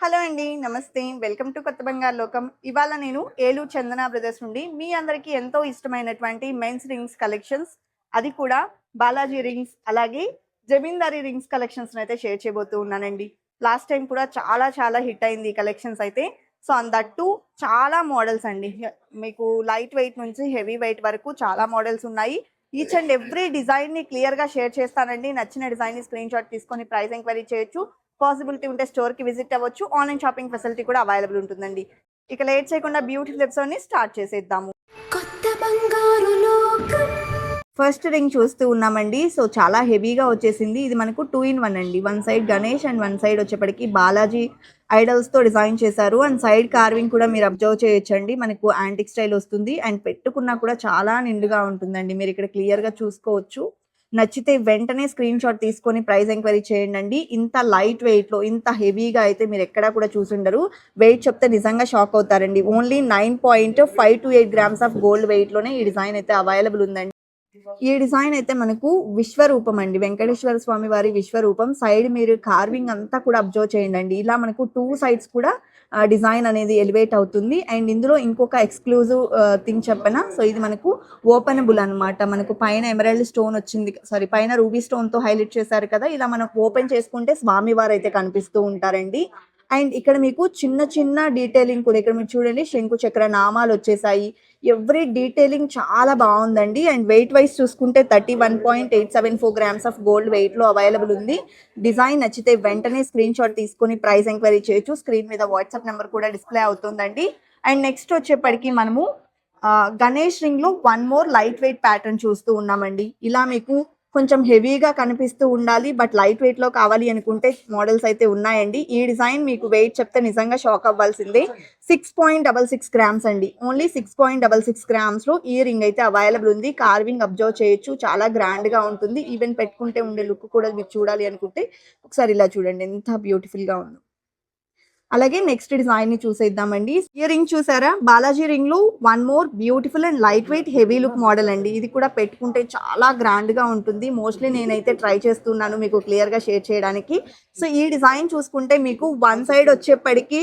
Hello అండి నమస్తే. Welcome to కొత్త బంగారు లోకం. ఇవాళ నేను ఏలూరు చందన బ్రదర్స్ నుండి మీ అందరికీ ఎంతో ఇష్టమైనటువంటి మెన్స్ రింగ్స్ కలెక్షన్స్ అది కూడా బాలాజీ రింగ్స్ అలాగే జమీందారీ రింగ్స్ కలెక్షన్స్ అయితే షేర్ చేయబోతూ ఉన్నానండి. లాస్ట్ టైం కూడా చాలా చాలా హిట్ అయింది ఈ కలెక్షన్స్ అయితే. సో అందట్టు చాలా మోడల్స్ అండి. మీకు లైట్ వెయిట్ నుంచి హెవీ వెయిట్ వరకు చాలా మోడల్స్ ఉన్నాయి. ఈచ్ అండ్ ఎవ్రీ డిజైన్ని క్లియర్గా షేర్ చేస్తానండి. నచ్చిన డిజైన్ని స్క్రీన్ షాట్ తీసుకొని ప్రైస్ ఎంక్వైరీ చేయొచ్చు. పాసిబిలిటీ ఉంటే స్టోర్కి విజిట్ అవ్వచ్చు. ఆన్లైన్ షాపింగ్ ఫెసిలిటీ కూడా అవైలబుల్ ఉంటుందండి. ఇక లేట్ చేయకుండా బ్యూటిఫుల్ ఎపిసోడ్ని స్టార్ట్ చేసేద్దాము. కొత్త బంగారు లోకం. ఫస్ట్ రింగ్ చూస్తూ ఉన్నామండి. సో చాలా హెవీగా వచ్చేసింది. ఇది మనకు టూ ఇన్ వన్ అండి. One side Ganesh and one side వచ్చేప్పటికి బాలాజీ ఐడల్స్తో డిజైన్ చేశారు. అండ్ సైడ్ కార్వింగ్ కూడా మీరు అబ్జర్వ్ చేయొచ్చండి. మనకు యాంటిక్ స్టైల్ వస్తుంది. అండ్ పెట్టుకున్నా కూడా చాలా నిండుగా ఉంటుందండి. మీరు ఇక్కడ క్లియర్గా చూసుకోవచ్చు. నచ్చితే వెంటనే స్క్రీన్ షాట్ తీసుకొని ప్రైస్ ఎంక్వైరీ చేయండి అండి ఇంత లైట్ వెయిట్లో ఇంత హెవీగా అయితే మీరు ఎక్కడా కూడా చూసుండరు. వెయిట్ చెప్తే నిజంగా షాక్ అవుతారండి. Only nine point five two eight grams of gold వెయిట్లోనే ఈ డిజైన్ అయితే అవైలబుల్ ఉందండి. ఈ డిజైన్ అయితే మనకు విశ్వరూపం అండి. వెంకటేశ్వర స్వామి వారి విశ్వరూపం. సైడ్ మీరు కార్వింగ్ అంతా కూడా అబ్జర్వ్ చేయండి ఇలా మనకు టూ సైడ్స్ కూడా డిజైన్ అనేది ఎలివేట్ అవుతుంది. అండ్ ఇందులో ఇంకొక ఎక్స్క్లూజివ్ థింగ్ చెప్పన? సో ఇది మనకు ఓపెనబుల్ అన్నమాట. మనకు పైన ఎమరాల్డ్ స్టోన్ వచ్చింది. సారీ పైన రూబీ స్టోన్తో హైలైట్ చేశారు కదా. ఇలా మనం ఓపెన్ చేసుకుంటే స్వామి వారు అయితే కనిపిస్తూ ఉంటారండి. అండ్ ఇక్కడ మీకు చిన్న చిన్న డీటెయిలింగ్ కూడా ఇక్కడ మీరు చూడండి శంకు చక్ర నామాలు వచ్చేసాయి. ఎవ్రీ డీటెయిలింగ్ చాలా బాగుందండి. అండ్ వెయిట్ వైజ్ చూసుకుంటే thirty one point eight seven four grams of gold వెయిట్లో అవైలబుల్ ఉంది. డిజైన్ నచ్చితే వెంటనే స్క్రీన్ షాట్ తీసుకొని ప్రైస్ ఎంక్వైరీ చేయొచ్చు. స్క్రీన్ మీద వాట్సాప్ నెంబర్ కూడా డిస్ప్లే అవుతుందండి. అండ్ నెక్స్ట్ వచ్చేప్పటికి మనము గణేష్ రింగ్లో one more light weight pattern చూస్తూ ఉన్నామండి. ఇలా మీకు కొంచెం హెవీగా కనిపిస్తూ ఉండాలి బట్ లైట్ వెయిట్లో కావాలి అనుకుంటే మోడల్స్ అయితే ఉన్నాయండి. ఈ డిజైన్ మీకు వెయిట్ చెప్తే నిజంగా షాక్ అవ్వాల్సిందే. Six point double six grams అండి. Only six point double six గ్రామ్స్లో ఈ రింగ్ అయితే అవైలబుల్ ఉంది. కార్వింగ్ అబ్జర్వ్ చేయొచ్చు. చాలా గ్రాండ్గా ఉంటుంది. ఈవెన్ పెట్టుకుంటే ఉండే లుక్ కూడా మీరు చూడాలి అనుకుంటే ఒకసారి ఇలా చూడండి. ఎంత బ్యూటిఫుల్గా ఉందో. అలాగే నెక్స్ట్ డిజైన్ని చూసేద్దామండి. ఇయర్ రింగ్ చూసారా? బాలాజీ రింగ్లో one more beautiful and light weight heavy look model అండి. ఇది కూడా పెట్టుకుంటే చాలా గ్రాండ్గా ఉంటుంది. మోస్ట్లీ నేనైతే ట్రై చేస్తున్నాను మీకు క్లియర్గా షేర్ చేయడానికి. సో ఈ డిజైన్ చూసుకుంటే మీకు వన్ సైడ్ వచ్చేప్పటికి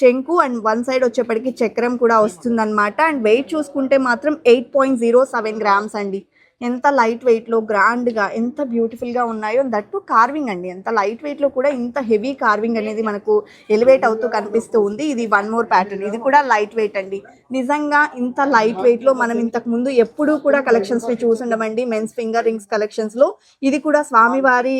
శంకు అండ్ వన్ సైడ్ వచ్చేప్పటికి చక్రం కూడా వస్తుందన్నమాట. అండ్ వెయిట్ చూసుకుంటే మాత్రం eight point zero seven grams అండి. ఎంత లైట్ వెయిట్లో గ్రాండ్గా ఎంత బ్యూటిఫుల్గా ఉన్నాయో దట్టు కార్వింగ్ అండి. ఎంత లైట్ వెయిట్లో కూడా ఇంత హెవీ కార్వింగ్ అనేది మనకు ఎలివేట్ అవుతూ కనిపిస్తూ ఉంది. ఇది వన్ మోర్ ప్యాటర్న్ ఇది కూడా లైట్ వెయిట్ అండి. నిజంగా ఇంత లైట్ వెయిట్లో మనం ఇంతకు ముందు ఎప్పుడూ కూడా కలెక్షన్స్ని చూసుండమండి. మెన్స్ ఫింగర్ రింగ్స్ కలెక్షన్స్లో. ఇది కూడా స్వామివారి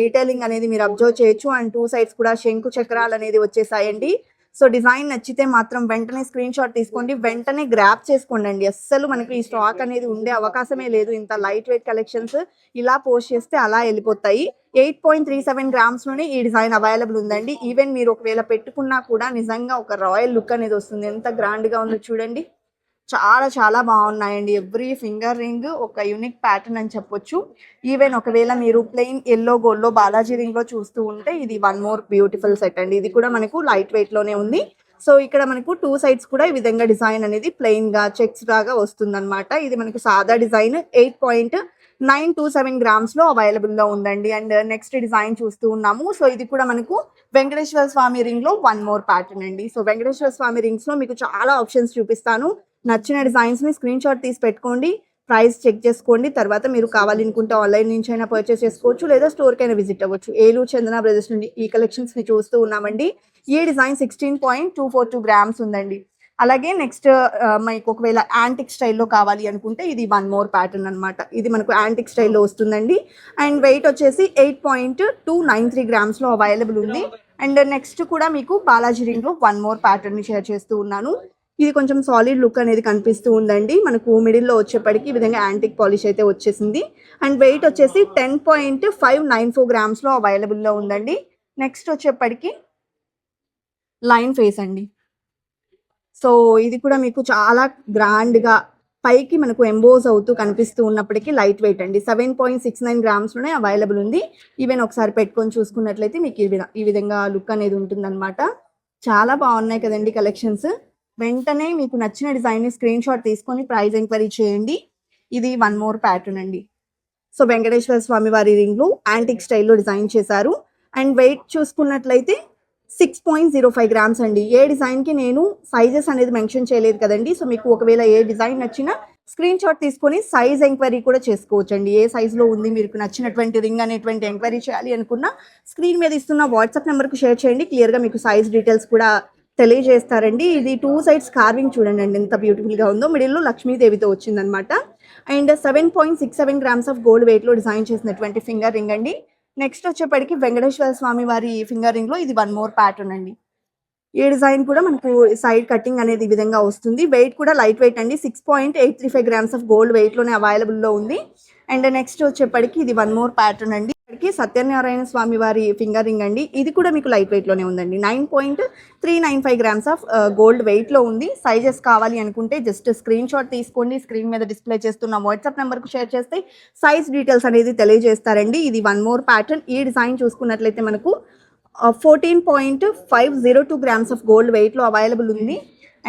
డీటెయిలింగ్ అనేది మీరు అబ్జర్వ్ చేయొచ్చు. అండ్ టూ సైడ్స్ కూడా శంకు చక్రాలు అనేది వచ్చేసాయండి. సో డిజైన్ నచ్చితే మాత్రం వెంటనే స్క్రీన్ షాట్ తీసుకోండి. వెంటనే గ్రాప్ చేసుకోండి అండి అస్సలు మనకి ఈ స్టాక్ అనేది ఉండే అవకాశమే లేదు. ఇంత లైట్ వెయిట్ కలెక్షన్స్ ఇలా పోస్ట్ చేస్తే అలా వెళ్ళిపోతాయి. ఎయిట్ పాయింట్ త్రీ సెవెన్ గ్రామ్స్లోనే ఈ డిజైన్ అవైలబుల్ ఉందండి. ఈవెన్ మీరు ఒకవేళ పెట్టుకున్నా కూడా నిజంగా ఒక రాయల్ లుక్ అనేది వస్తుంది. ఎంత గ్రాండ్గా ఉందో చూడండి. చాలా చాలా బాగున్నాయండి. ఎవ్రీ ఫింగర్ రింగ్ ఒక యూనిక్ ప్యాటర్న్ అని చెప్పొచ్చు. ఈవెన్ ఒకవేళ మీరు ప్లెయిన్ ఎల్లో గోల్డ్లో బాలాజీ రింగ్లో చూస్తూ ఉంటే ఇది వన్ మోర్ బ్యూటిఫుల్ సెట్ అండి. ఇది కూడా మనకు లైట్ వెయిట్లోనే ఉంది. సో ఇక్కడ మనకు టూ సైడ్స్ కూడా ఈ విధంగా డిజైన్ అనేది ప్లెయిన్గా చెక్స్ లాగా వస్తుందన్నమాట. ఇది మనకు సాదా design eight point nine two seven గ్రామ్స్లో అవైలబుల్లో ఉందండి. అండ్ నెక్స్ట్ డిజైన్ చూస్తూ ఉన్నాము. సో ఇది కూడా మనకు వెంకటేశ్వర స్వామి రింగ్లో వన్ మోర్ ప్యాటర్న్ అండి. సో వెంకటేశ్వర స్వామి రింగ్స్లో మీకు చాలా ఆప్షన్స్ చూపిస్తాను. నచ్చిన డిజైన్స్ని స్క్రీన్ షాట్ తీసి పెట్టుకోండి ప్రైస్ చెక్ చేసుకోండి తర్వాత మీరు కావాలనుకుంటే ఆన్లైన్ నుంచి అయినా పర్చేస్ చేసుకోవచ్చు లేదా స్టోర్కి అయినా విజిట్ అవ్వచ్చు. ఏలూరు చందన బ్రదర్స్ నుండి ఈ కలెక్షన్స్ని చూస్తూ ఉన్నామండి. ఈ design sixteen point two four two grams ఉందండి. అలాగే నెక్స్ట్ uh, మీకు ఒకవేళ యాంటిక్ స్టైల్లో కావాలి అనుకుంటే ఇది వన్ మోర్ ప్యాటర్న్ అనమాట ఇది మనకు యాంటిక్ స్టైల్లో వస్తుందండి. అండ్ వెయిట్ వచ్చేసి eight point two nine three గ్రామ్స్లో available ఉంది. అండ్ నెక్స్ట్ కూడా మీకు బాలాజీ రింగ్లో వన్ మోర్ ప్యాటర్న్ని షేర్ చేస్తూ ఉన్నాను. ఇది కొంచెం సాలిడ్ లుక్ అనేది కనిపిస్తూ ఉందండి. మనకు మిడిల్లో వచ్చేప్పటికి ఈ విధంగా యాంటిక్ పాలిష్ అయితే వచ్చేసింది. అండ్ వెయిట్ వచ్చేసి ten point five nine four గ్రామ్స్లో అవైలబుల్లో ఉందండి. నెక్స్ట్ వచ్చేప్పటికి లైన్ ఫేస్ అండి. సో ఇది కూడా మీకు చాలా గ్రాండ్గా పైకి మనకు ఎంబోజ్ అవుతూ కనిపిస్తూ ఉన్నప్పటికీ లైట్ వెయిట్ అండి. సెవెన్ పాయింట్ సిక్స్ నైన్ గ్రామ్స్లోనే అవైలబుల్ ఉంది. ఈవెన్ ఒకసారి పెట్టుకొని చూసుకున్నట్లయితే మీకు ఈ ఈ విధంగా లుక్ అనేది ఉంటుందన్నమాట. చాలా బాగున్నాయి కదండి కలెక్షన్స్ వెంటనే మీకు నచ్చిన డిజైన్ స్క్రీన్ షాట్ తీసుకొని ప్రైజ్ ఎంక్వైరీ చేయండి. ఇది వన్ మోర్ ప్యాటర్న్ అండి. సో వెంకటేశ్వర స్వామి వారి రింగ్లు యాంటిక్ స్టైల్లో డిజైన్ చేశారు. అండ్ వెయిట్ చూసుకున్నట్లయితే six point zero five grams అండి. ఏ డిజైన్కి నేను సైజెస్ అనేది మెన్షన్ చేయలేదు కదండి. సో మీకు ఒకవేళ ఏ డిజైన్ నచ్చినా స్క్రీన్ షాట్ తీసుకొని సైజ్ ఎంక్వైరీ కూడా చేసుకోవచ్చు అండి ఏ సైజులో ఉంది మీకు నచ్చినటువంటి రింగ్ అనేటువంటి ఎంక్వైరీ చేయాలి అనుకున్నా స్క్రీన్ మీద ఇస్తున్న వాట్సాప్ నెంబర్కి షేర్ చేయండి. క్లియర్గా మీకు సైజ్ డీటెయిల్స్ కూడా తెలియజేస్తారండి. ఇది టూ సైడ్స్ కార్వింగ్ చూడండి అండి ఎంత బ్యూటిఫుల్గా ఉందో. మిడిల్లో లక్ష్మీదేవితో వచ్చిందనమాట and seven point six seven grams of gold వెయిట్లో డిజైన్ చేసినటువంటి ఫింగర్ రింగ్ అండి. నెక్స్ట్ వచ్చేప్పటికి వెంకటేశ్వర స్వామి వారి ఫింగర్ రింగ్లో ఇది వన్ మోర్ ప్యాటర్న్ అండి. ఈ డిజైన్ కూడా మనకు సైడ్ కటింగ్ అనేది ఈ విధంగా వస్తుంది. వెయిట్ కూడా లైట్ వెయిట్ అండి. Six point eight three five grams of gold వెయిట్లోనే అవైలబుల్లో ఉంది. అండ్ నెక్స్ట్ వచ్చేప్పటికి ఇది వన్ మోర్ ప్యాటర్న్ అండి. ఇక్కడికి సత్యనారాయణ స్వామి వారి ఫింగర్ రింగ్ అండి. ఇది కూడా మీకు లైట్ వెయిట్లోనే ఉందండి. Nine point three nine five grams of gold వెయిట్లో ఉంది. సైజెస్ కావాలి అనుకుంటే జస్ట్ స్క్రీన్ షాట్ తీసుకోండి. స్క్రీన్ మీద డిస్ప్లే చేస్తున్న వాట్సాప్ నెంబర్కు షేర్ చేస్తే సైజ్ డీటెయిల్స్ అనేది తెలియజేస్తారండి. ఇది వన్ మోర్ ప్యాటర్న్. ఈ డిజైన్ చూసుకున్నట్లయితే మనకు fourteen point five zero two grams of gold వెయిట్లో అవైలబుల్ ఉంది.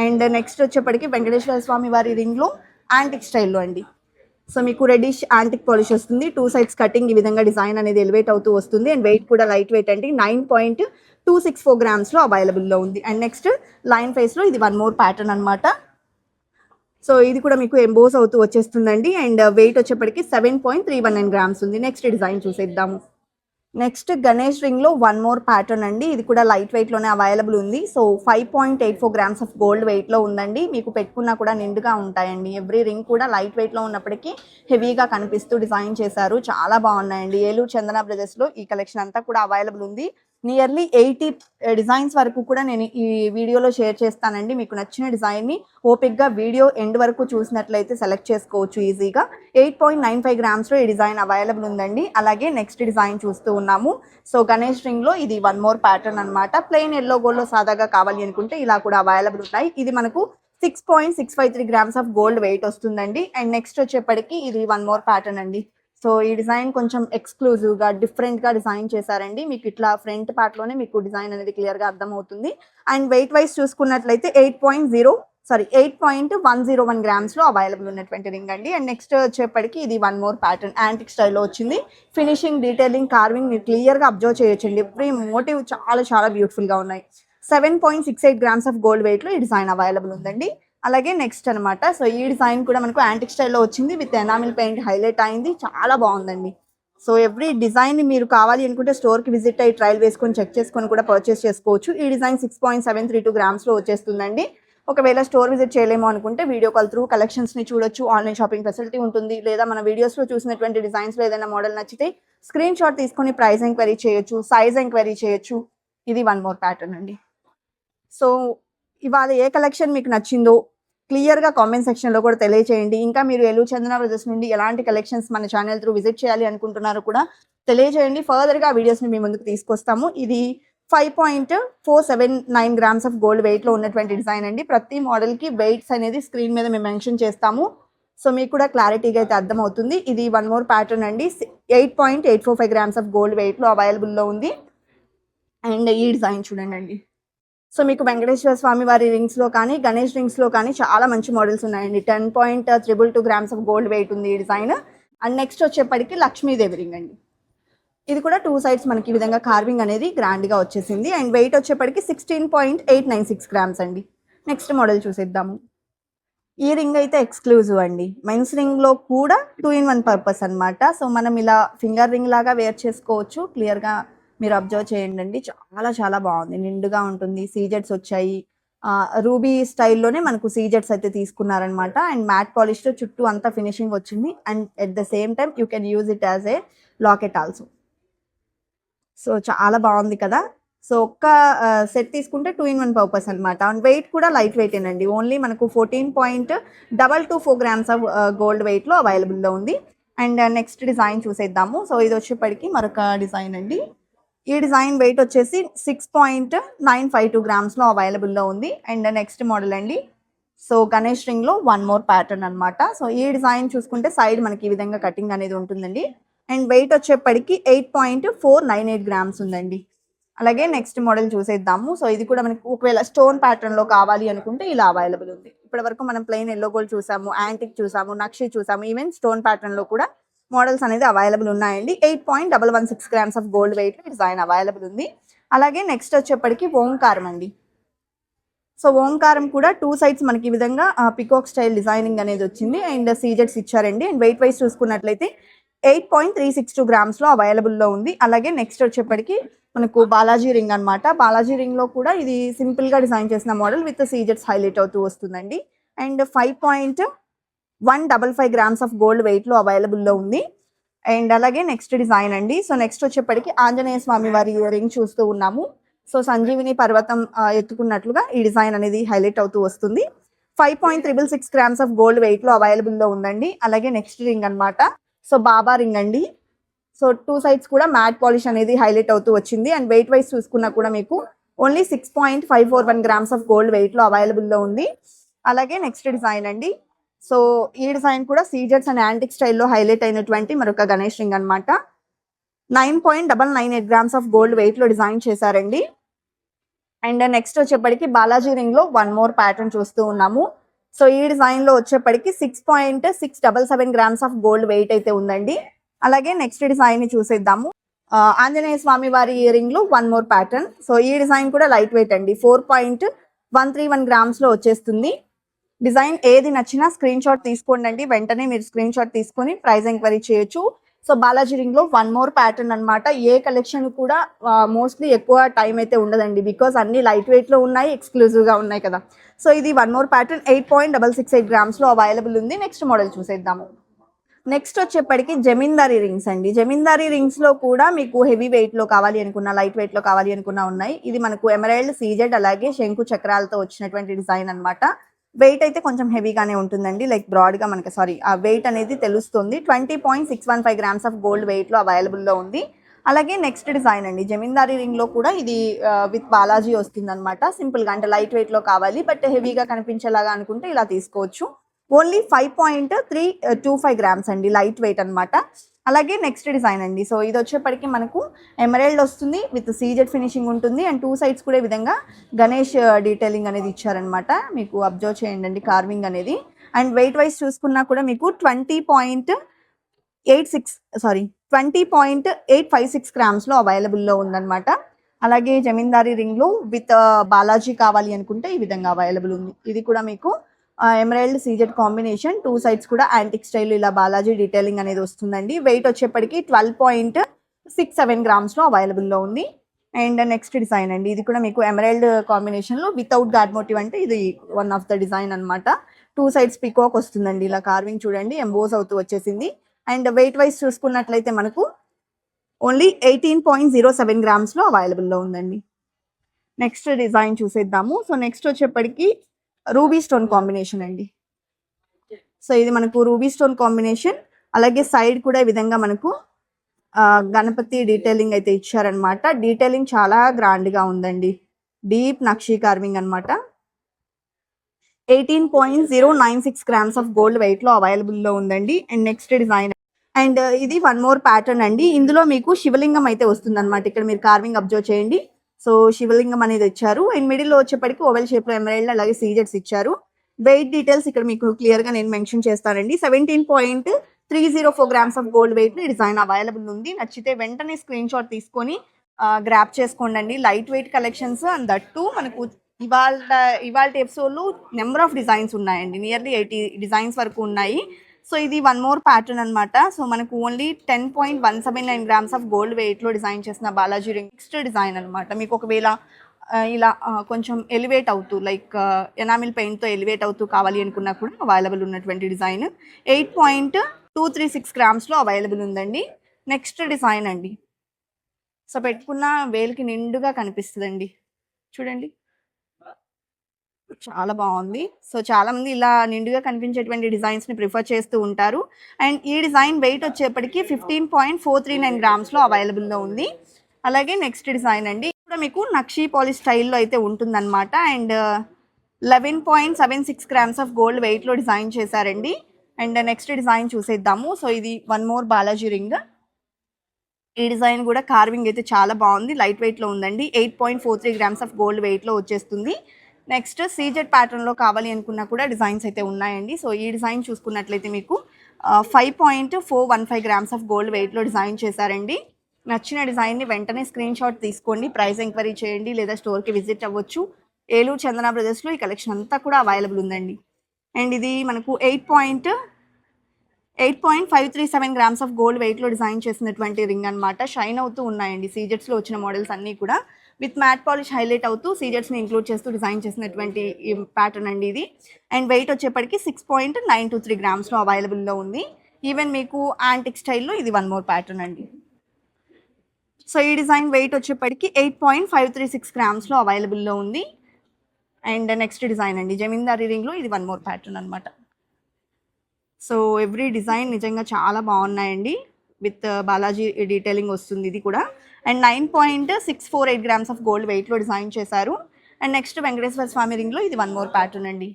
అండ్ నెక్స్ట్ వచ్చేప్పటికి వెంకటేశ్వర స్వామి వారి రింగ్లో యాంటిక్ స్టైల్లో అండి. సో మీకు రెడిష్ యాంటిక్ పాలిష్ వస్తుంది. టూ సైడ్స్ కటింగ్ ఈ విధంగా డిజైన్ అనేది ఎలివేట్ అవుతూ వస్తుంది. అండ్ వెయిట్ కూడా లైట్ వెయిట్ అండి nine point two six four గ్రామ్స్లో అవైలబుల్లో ఉంది. అండ్ నెక్స్ట్ లైన్ ఫేస్లో ఇది వన్ మోర్ ప్యాటర్న్ అనమాట సో ఇది కూడా మీకు ఎంబోస్ అవుతూ వచ్చేస్తుందండి. అండ్ వెయిట్ వచ్చేప్పటికి seven point three one nine grams ఉంది. నెక్స్ట్ డిజైన్ చూసేద్దాము. నెక్స్ట్ గణేష్ రింగ్లో వన్ మోర్ ప్యాటర్న్ అండి. ఇది కూడా లైట్ వెయిట్లోనే అవైలబుల్ ఉంది. So five point eight four grams of gold వెయిట్లో ఉందండి. మీకు పెట్టుకున్నా కూడా నిండుగా ఉంటాయండి. ఎవ్రీ రింగ్ కూడా లైట్ వెయిట్లో ఉన్నప్పటికీ హెవీగా కనిపిస్తూ డిజైన్ చేశారు. చాలా బాగున్నాయండి. ఏలూరు చందన బ్రదర్స్లో ఈ కలెక్షన్ అంతా కూడా అవైలబుల్ ఉంది. నియర్లీ ఎయిటీ డిజైన్స్ వరకు కూడా నేను ఈ వీడియోలో షేర్ చేస్తానండి. మీకు నచ్చిన డిజైన్ని ఓపిక్గా వీడియో ఎండ్ వరకు చూసినట్లయితే సెలెక్ట్ చేసుకోవచ్చు ఈజీగా ఎయిట్ పాయింట్ నైన్ ఫైవ్ గ్రామ్స్లో ఈ డిజైన్ అవైలబుల్ ఉందండి. అలాగే నెక్స్ట్ డిజైన్ చూస్తూ ఉన్నాము. సో గణేష్ రింగ్లో ఇది వన్ మోర్ ప్యాటర్న్ అనమాట ప్లెయిన్ ఎల్లో గోల్డ్లో సాదాగా కావాలి అనుకుంటే ఇలా కూడా అవైలబుల్ ఉన్నాయి ఇది మనకు six point six five three grams of gold weight వస్తుందండి. అండ్ నెక్స్ట్ వచ్చేప్పటికి ఇది వన్ మోర్ ప్యాటర్న్ అండి. సో ఈ డిజైన్ కొంచెం ఎక్స్క్లూజివ్గా డిఫరెంట్గా డిజైన్ చేశారండి. మీకు ఇట్లా ఫ్రంట్ పార్ట్లోనే మీకు డిజైన్ అనేది క్లియర్గా అర్థమవుతుంది. అండ్ వెయిట్ వైజ్ చూసుకున్నట్లయితే eight point zero sorry eight point one zero one గ్రామ్స్లో available ఉన్నటువంటి రింగ్ అండి. అండ్ నెక్స్ట్ వచ్చేప్పటికి ఇది వన్ మోర్ ప్యాటర్న్ యాంటిక్ స్టైల్లో వచ్చింది. ఫినిషింగ్ డీటెయిలింగ్ కార్వింగ్ మీరు క్లియర్గా అబ్జర్వ్ చేయొచ్చండి. ఎవ్రీ మోటివ్ చాలా చాలా బ్యూటిఫుల్గా ఉన్నాయి. Seven point six eight grams of gold వెయిట్లో ఈ డిజైన్ అవైలబుల్ ఉందండి. అలాగే నెక్స్ట్ అనమాట సో ఈ డిజైన్ కూడా మనకు యాంటిక్ స్టైల్లో వచ్చింది. విత్ ఎనామిల్ పెయింట్ హైలైట్ అయింది. చాలా బాగుందండి. సో ఎవ్రీ డిజైన్ మీరు కావాలి అనుకుంటే స్టోర్కి విజిట్ అయ్యి ట్రయల్ వేసుకొని చెక్ చేసుకొని కూడా పర్చేస్ చేసుకోవచ్చు. ఈ design six point seven three two గ్రామ్స్లో వచ్చేస్తుందండి. ఒకవేళ స్టోర్ విజిట్ చేయలేము అనుకుంటే వీడియో కాల్ త్రూ కలెక్షన్స్ని చూడొచ్చు. ఆన్లైన్ షాపింగ్ ఫెసిలిటీ ఉంటుంది. లేదా మన వీడియోస్లో చూసినటువంటి డిజైన్స్లో ఏదైనా మోడల్ నచ్చితే స్క్రీన్ షాట్ తీసుకొని ప్రైస్ ఎంక్వైరీ చేయొచ్చు సైజ్ ఎంక్వైరీ చేయొచ్చు. ఇది వన్ మోర్ ప్యాటర్న్ అండి. సో ఇవాళ ఏ కలెక్షన్ మీకు నచ్చిందో క్లియర్గా కామెంట్ సెక్షన్లో కూడా తెలియచేయండి. ఇంకా మీరు ఎలు చందన బ్రదర్స్ నుండి ఎలాంటి కలెక్షన్స్ మన ఛానల్ త్రూ విజిట్ చేయాలి అనుకుంటున్నారో కూడా తెలియజేయండి ఫర్దర్గా ఆ వీడియోస్ని మీ ముందుకు తీసుకొస్తాము. ఇది five point four seven nine grams of gold వెయిట్లో ఉన్నటువంటి డిజైన్ అండి. ప్రతి మోడల్కి వెయిట్స్ అనేది స్క్రీన్ మీద మేము మెన్షన్ చేస్తాము. సో మీకు కూడా క్లారిటీగా అయితే అర్థమవుతుంది. ఇది వన్ మోర్ ప్యాటర్న్ అండి. Eight point eight four five grams of gold వెయిట్లో అవైలబుల్లో ఉంది. అండ్ ఈ డిజైన్ చూడండి. అండి సో మీకు వెంకటేశ్వర స్వామి వారి రింగ్స్లో కానీ గణేష్ రింగ్స్లో కానీ చాలా మంచి మోడల్స్ ఉన్నాయండి. Ten point triple two grams of gold weight ఉంది ఈ డిజైన్ అండ్ నెక్స్ట్ వచ్చేప్పటికి లక్ష్మీదేవి రింగ్ అండి. ఇది కూడా టూ సైడ్స్ మనకి ఈ విధంగా కార్వింగ్ అనేది గ్రాండ్గా వచ్చేసింది. అండ్ వెయిట్ వచ్చేప్పటికి sixteen point eight nine six grams అండి. నెక్స్ట్ మోడల్ చూసేద్దాము. ఈ రింగ్ అయితే ఎక్స్క్లూజివ్ అండి. మెన్స్ రింగ్లో కూడా టూ ఇన్ వన్ పర్పస్ అనమాట సో మనం ఇలా ఫింగర్ రింగ్ లాగా వేర్ చేసుకోవచ్చు. క్లియర్గా మీరు అబ్జర్వ్ చేయండి చాలా చాలా బాగుంది. నిండుగా ఉంటుంది. సీజెట్స్ వచ్చాయి. రూబీ స్టైల్లోనే మనకు సీజెట్స్ అయితే తీసుకున్నారనమాట అండ్ మ్యాట్ పాలిష్తో చుట్టూ అంతా ఫినిషింగ్ వచ్చింది. And at the same time you can use it as a locket also so చాలా బాగుంది కదా. సో ఒక్క సెట్ తీసుకుంటే టూ ఇన్ వన్ పర్పస్ అనమాట అండ్ వెయిట్ కూడా లైట్ వెయిట్ అండి ఓన్లీ మనకు fourteen point double two four grams of gold వెయిట్లో అవైలబుల్లో ఉంది. అండ్ నెక్స్ట్ డిజైన్ చూసేద్దాము. సో ఇది వచ్చేప్పటికి మరొక డిజైన్ అండి. ఈ డిజైన్ వెయిట్ వచ్చేసి six point nine five two గ్రామ్స్లో అవైలబుల్లో ఉంది. అండ్ నెక్స్ట్ మోడల్ అండి. సో గణేష్ రింగ్లో వన్ మోర్ ప్యాటర్న్ అనమాట సో ఈ డిజైన్ చూసుకుంటే సైడ్ మనకి ఈ విధంగా కటింగ్ అనేది ఉంటుందండి. అండ్ వెయిట్ వచ్చేప్పటికి eight point four nine eight grams ఉందండి. అలాగే నెక్స్ట్ మోడల్ చూసేద్దాము. సో ఇది కూడా మనకి ఒకవేళ స్టోన్ ప్యాటర్న్లో కావాలి అనుకుంటే ఇలా అవైలబుల్ ఉంది. ఇప్పటి వరకు మనం ప్లెయిన్ ఎల్లో గోల్డ్ చూసాము యాంటిక్ చూసాము నక్షి చూసాము ఈవెన్ స్టోన్ ప్యాటర్న్లో కూడా మోడల్స్ అనేది అవైలబుల్ ఉన్నాయండి. Eight point double one six grams of gold weight design available ఉంది. అలాగే నెక్స్ట్ వచ్చేప్పటికి ఓంకారం అండి. సో ఓంకారం కూడా టూ సైడ్స్ మనకి ఈ విధంగా పికాక్ స్టైల్ డిజైనింగ్ అనేది వచ్చింది. అండ్ సీజెట్స్ ఇచ్చారండి. అండ్ వెయిట్ వైజ్ చూసుకున్నట్లయితే eight point three six two గ్రామ్స్లో అవైలబుల్లో ఉంది. అలాగే నెక్స్ట్ వచ్చేప్పటికి మనకు బాలాజీ రింగ్ అన్నమాట. బాలాజీ రింగ్లో కూడా ఇది సింపుల్గా డిజైన్ చేసిన మోడల్ విత్ సీజెట్స్ హైలైట్ అవుతూ వస్తుందండి. And five point one double five grams of gold వెయిట్లో అవైలబుల్లో ఉంది. అండ్ అలాగే నెక్స్ట్ డిజైన్ అండి. సో నెక్స్ట్ వచ్చేప్పటికి ఆంజనేయ స్వామి వారి రింగ్ చూస్తూ ఉన్నాము. సో సంజీవిని పర్వతం ఎత్తుకున్నట్లుగా ఈ డిజైన్ అనేది హైలైట్ అవుతూ వస్తుంది. Five point triple six grams of gold వెయిట్లో అవైలబుల్లో ఉందండి. అలాగే నెక్స్ట్ రింగ్ అన్నమాట. సో బాబా రింగ్ అండి. సో టూ సైడ్స్ కూడా మ్యాట్ పాలిష్ అనేది హైలైట్ అవుతూ వచ్చింది. అండ్ వెయిట్ వైజ్ చూసుకున్నా కూడా మీకు only six point five four one grams of gold వెయిట్లో అవైలబుల్లో ఉంది. అలాగే నెక్స్ట్ డిజైన్ అండి. సో ఈ డిజైన్ కూడా సీజర్స్ అండ్ యాంటిక్ స్టైల్లో హైలైట్ అయినటువంటి మరొక గణేష్ రింగ్ అన్నమాట. Nine point double nine eight grams of gold వెయిట్లో డిజైన్ చేశారండి. అండ్ నెక్స్ట్ వచ్చేప్పటికి బాలాజీ రింగ్లో వన్ మోర్ ప్యాటర్న్ చూస్తూ ఉన్నాము. సో ఈ డిజైన్లో వచ్చేప్పటికి six point six double seven grams of gold weight అయితే ఉందండి. అలాగే నెక్స్ట్ డిజైన్ని చూసేద్దాము. ఆంజనేయ స్వామి వారి ఇయర్ రింగ్లో వన్ మోర్ ప్యాటర్న్. సో ఈ డిజైన్ కూడా లైట్ వెయిట్ అండి. Four point one three one గ్రామ్స్లో వచ్చేస్తుంది. డిజైన్ ఏది నచ్చినా స్క్రీన్ షాట్ తీసుకోండి అండి. వెంటనే మీరు స్క్రీన్ షాట్ తీసుకొని ప్రైస్ ఎంక్వైరీ చేయొచ్చు. సో బాలాజీ రింగ్లో వన్ మోర్ ప్యాటర్న్ అనమాట ఏ కలెక్షన్ కూడా మోస్ట్లీ ఎక్కువ టైం అయితే ఉండదండి. బికాస్ అన్ని లైట్ వెయిట్లో ఉన్నాయి ఎక్స్క్లూజివ్గా ఉన్నాయి కదా. సో ఇది one more pattern eight point double six eight గ్రామ్స్లో available ఉంది. నెక్స్ట్ మోడల్ చూసేద్దాము. నెక్స్ట్ వచ్చేప్పటికి జమీందారీ రింగ్స్ అండి. జమీందారీ రింగ్స్లో కూడా మీకు హెవీ వెయిట్లో కావాలి అనుకున్న లైట్ వెయిట్లో కావాలి అనుకున్న ఉన్నాయి. ఇది మనకు ఎమరైల్డ్ సీజెడ్ అలాగే శంకు చక్రాలతో వచ్చినటువంటి డిజైన్ అన్నమాట. వెయిట్ అయితే కొంచెం హెవీగానే ఉంటుందండి. లైక్ బ్రాడ్గా మనకి సారీ ఆ వెయిట్ అనేది తెలుస్తుంది. Twenty point six one five grams of gold వెయిట్లో అవైలబుల్లో ఉంది. అలాగే నెక్స్ట్ డిజైన్ అండి. జమీందారీ రింగ్లో కూడా ఇది విత్ బాలాజీ వస్తుందన్నమాట. సింపుల్గా అంటే లైట్ వెయిట్లో కావాలి బట్ హెవీగా కనిపించేలాగా అనుకుంటే ఇలా తీసుకోవచ్చు. Only five point three two five grams అండి లైట్ వెయిట్ అనమాట అలాగే నెక్స్ట్ డిజైన్ అండి. సో ఇది వచ్చేప్పటికి మనకు ఎమరాల్డ్ వస్తుంది విత్ సీజెడ్ ఫినిషింగ్ ఉంటుంది. అండ్ టూ సైడ్స్ కూడా ఈ విధంగా గణేష్ uh, డీటెయిలింగ్ అనేది ఇచ్చారనమాట మీకు అబ్జర్వ్ చేయండి కార్వింగ్ అనేది. అండ్ వెయిట్ వైజ్ చూసుకున్నా కూడా మీకు twenty point eight six sorry twenty point eight five six గ్రామ్స్లో అవైలబుల్లో ఉందన్నమాట. అలాగే జమీందారీ రింగ్లో విత్ uh, బాలాజీ కావాలి అనుకుంటే ఈ విధంగా అవైలబుల్ ఉంది. ఇది కూడా మీకు emerald CZ combination two sides కూడా యాంటిక్ స్టైల్ ఇలా బాలాజీ డీటెయిలింగ్ అనేది వస్తుందండి. వెయిట్ వచ్చేప్పటికి ట్వెల్వ్ పాయింట్ సిక్స్ సెవెన్ గ్రామ్స్లో అవైలబుల్లో ఉంది. అండ్ నెక్స్ట్ డిజైన్ అండి. ఇది కూడా మీకు ఎమరైల్డ్ కాంబినేషన్లో వితౌట్ గాడ్ మోటివ్ అంటే ఇది వన్ ఆఫ్ ద డిజైన్ అన్నమాట. టూ సైడ్స్ పికాక్ వస్తుందండి. ఇలా కార్వింగ్ చూడండి ఎంబోస్ అవుతూ వచ్చేసింది. అండ్ వెయిట్ వైజ్ చూసుకున్నట్లయితే మనకు only eighteen point zero seven గ్రామ్స్లో అవైలబుల్లో ఉందండి. నెక్స్ట్ డిజైన్ చూసేద్దాము. సో నెక్స్ట్ వచ్చేప్పటికి రూబీ స్టోన్ కాంబినేషన్ అండి. సో ఇది మనకు రూబీ స్టోన్ కాంబినేషన్ అలాగే సైడ్ కూడా ఈ విధంగా మనకు గణపతి డీటెయిలింగ్ అయితే ఇచ్చారనమాట. డీటెయిలింగ్ చాలా గ్రాండ్గా ఉందండి. డీప్ నక్షీ కార్వింగ్ అన్నమాట. Eighteen point zero nine six grams of gold వెయిట్లో అవైలబుల్లో ఉందండి. And next design. అండ్ ఇది వన్ మోర్ ప్యాటర్న్ అండి. ఇందులో మీకు శివలింగం అయితే వస్తుందన్నమాట. ఇక్కడ మీరు కార్వింగ్ అబ్జర్వ్ చేయండి. సో శివలింగం అనేది ఇచ్చారు. అండ్ మిడిల్లో వచ్చేప్పటికి ఓవెల్ షేప్ ఎమరైల్డ్ అలాగే సీజెట్స్ ఇచ్చారు. వెయిట్ డీటెయిల్స్ ఇక్కడ మీకు క్లియర్గా నేను మెన్షన్ చేస్తానండి. Seventeen point three zero four grams of gold weight design available ఉంది. నచ్చితే వెంటనే స్క్రీన్ షాట్ తీసుకొని గ్రాప్ చేసుకోండి light weight collections and that మనకు ఇవాళ ఇవాళ ఎపిసోడ్లో నెంబర్ ఆఫ్ డిజైన్స్ ఉన్నాయండి. నియర్లీ ఎయిటీ డిజైన్స్ వరకు ఉన్నాయి. సో ఇది వన్ మోర్ ప్యాటర్న్ అనమాట సో మనకు only ten point one seven nine grams of gold వెయిట్లో డిజైన్ చేసిన బాలాజీ రింగ్ నెక్స్ట్ డిజైన్ అనమాట మీకు ఒకవేళ ఇలా కొంచెం ఎలివేట్ అవుతూ లైక్ ఎనామిల్ పెయింట్తో ఎలివేట్ అవుతూ కావాలి అనుకున్నా కూడా అవైలబుల్ ఉన్నటువంటి design eight point two three six గ్రామ్స్లో available ఉందండి. నెక్స్ట్ డిజైన్ అండి. సో పెట్టుకున్న వేలికి నిండుగా కనిపిస్తుందండి. చూడండి. చాలా బాగుంది. సో చాలా మంది ఇలా నిండుగా కనిపించేటువంటి డిజైన్స్ని ప్రిఫర్ చేస్తూ ఉంటారు. అండ్ ఈ డిజైన్ వెయిట్ వచ్చేప్పటికి fifteen point four three nine గ్రామ్స్లో అవైలబుల్లో ఉంది. అలాగే నెక్స్ట్ డిజైన్ అండి. కూడా మీకు నక్షీ పాలిష్ స్టైల్లో అయితే ఉంటుందన్నమాట. And eleven point seven six grams of gold వెయిట్లో డిజైన్ చేశారండి. అండ్ నెక్స్ట్ డిజైన్ చూసేద్దాము. సో ఇది వన్ మోర్ బాలాజీ రింగ్. ఈ డిజైన్ కూడా కార్వింగ్ అయితే చాలా బాగుంది. లైట్ వెయిట్లో ఉందండి. Eight point four three grams of gold వెయిట్లో వచ్చేస్తుంది. నెక్స్ట్ సీజెడ్ ప్యాటర్న్లో కావాలి అనుకున్నా కూడా డిజైన్స్ అయితే ఉన్నాయండి. సో ఈ డిజైన్ చూసుకున్నట్లయితే మీకు five point four one five grams of gold వెయిట్లో డిజైన్ చేశారండి. నచ్చిన డిజైన్ని వెంటనే స్క్రీన్ షాట్ తీసుకోండి ప్రైస్ ఎంక్వైరీ చేయండి లేదా స్టోర్కి విజిట్ అవ్వచ్చు. ఏలూరు చందన బ్రదర్స్లో ఈ కలెక్షన్ అంతా కూడా అవైలబుల్ ఉందండి. అండ్ ఇది మనకు eight point eight point five three seven grams of gold వెయిట్లో డిజైన్ చేసినటువంటి రింగ్ అన్నమాట. షైన్ అవుతూ ఉన్నాయండి. సీజెట్స్లో వచ్చిన మోడల్స్ అన్నీ కూడా. విత్ మ్యాట్ పాలిష్ హైలైట్ అవుతూ సీజర్స్ని ఇంక్లూడ్ చేస్తూ డిజైన్ చేసినటువంటి ప్యాటర్న్ అండి ఇది. అండ్ వెయిట్ వచ్చేప్పటికి six point nine two three గ్రామ్స్లో అవైలబుల్లో ఉంది. ఈవెన్ మీకు యాంటిక్ స్టైల్లో ఇది వన్ మోర్ ప్యాటర్న్ అండి. సో ఈ డిజైన్ వెయిట్ వచ్చేప్పటికి eight point five three six గ్రామ్స్లో అవైలబుల్లో ఉంది. అండ్ నెక్స్ట్ డిజైన్ అండి. జమీందారీ రింగ్లో ఇది వన్ మోర్ ప్యాటర్న్ అనమాట సో ఎవ్రీ డిజైన్ నిజంగా చాలా బాగున్నాయండి. విత్ uh, బాలాజీ డీటెయిలింగ్ వస్తుంది ఇది కూడా. And nine point six four eight grams of gold వెయిట్లో డిజైన్ చేశారు. అండ్ నెక్స్ట్ వెంకటేశ్వర స్వామి రింగ్లో ఇది వన్ మోర్ ప్యాటర్న్ అండి.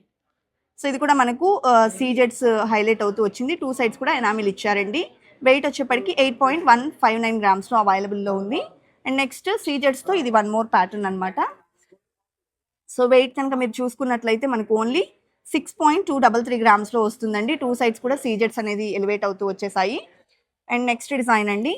సో ఇది కూడా మనకు సీజెట్స్ హైలైట్ అవుతూ వచ్చింది. టూ సైడ్స్ కూడా ఎనామిల్ ఇచ్చారండి. వెయిట్ వచ్చేప్పటికి eight point one five nine గ్రామ్స్లో అవైలబుల్లో ఉంది. అండ్ నెక్స్ట్ సీజెట్స్తో ఇది వన్ మోర్ ప్యాటర్న్ అనమాట సో వెయిట్ కనుక మీరు చూసుకున్నట్లయితే మనకు only six point two double three గ్రామ్స్లో వస్తుందండి. టూ సైడ్స్ కూడా సీజెట్స్ అనేది ఎలివేట్ అవుతూ వచ్చేసాయి. అండ్ నెక్స్ట్ డిజైన్ అండి.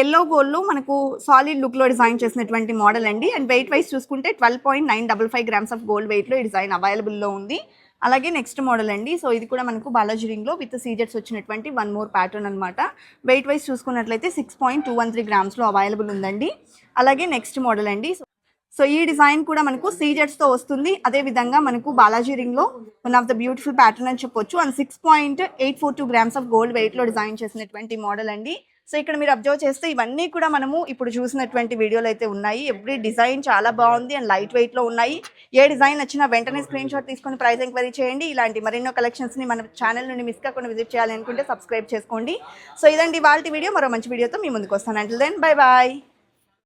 ఎల్లో గోల్డ్లో మనకు సాలిడ్ లుక్లో డిజైన్ చేసినటువంటి మోడల్ అండి. అండ్ వెయిట్ వైజ్ చూసుకుంటే twelve point nine double five grams of gold వెయిట్లో ఈ డిజైన్ అవైలబుల్లో ఉంది. అలాగే నెక్స్ట్ మోడల్ అండి. సో ఇది కూడా మనకు బాలాజీ రింగ్లో విత్ సీజెట్స్ వచ్చినటువంటి వన్ మోర్ ప్యాటర్న్ అనమాట వెయిట్ వైజ్ చూసుకున్నట్లయితే six point two one three గ్రామ్స్లో available ఉందండి. అలాగే నెక్స్ట్ మోడల్ అండి. సో ఈ డిజైన్ కూడా మనకు సీజెట్స్తో వస్తుంది. అదే విధంగా మనకు బాలాజీ రింగ్లో one of the beautiful pattern అని చెప్పొచ్చు. And six point eight four two grams of gold వెయిట్లో డిజైన్ చేసినటువంటి మోడల్ అండి. సో ఇక్కడ మీరు అబ్జర్వ్ చేస్తే ఇవన్నీ కూడా మనము ఇప్పుడు చూసినటువంటి వీడియోలు అయితే ఉన్నాయి. ఎవ్రీ డిజైన్ చాలా బాగుంది అండ్ లైట్ వెయిట్లో ఉన్నాయి. ఏ డిజైన్ నచ్చినా వెంటనే స్క్రీన్ షాట్ తీసుకొని ప్రైస్ ఎంక్వైరీ చేయండి. ఇలాంటి మరెన్నో కలెక్షన్స్ని మన ఛానల్ నుండి మిస్ కాకుండా విజిట్ చేయాలి అనుకుంటే సబ్స్క్రైబ్ చేసుకోండి. సో ఇదండి వాళ్ళ వీడియో మరో మంచి వీడియోతో మీ ముందుకు వస్తాను. అంటే దెన్ బై బాయ్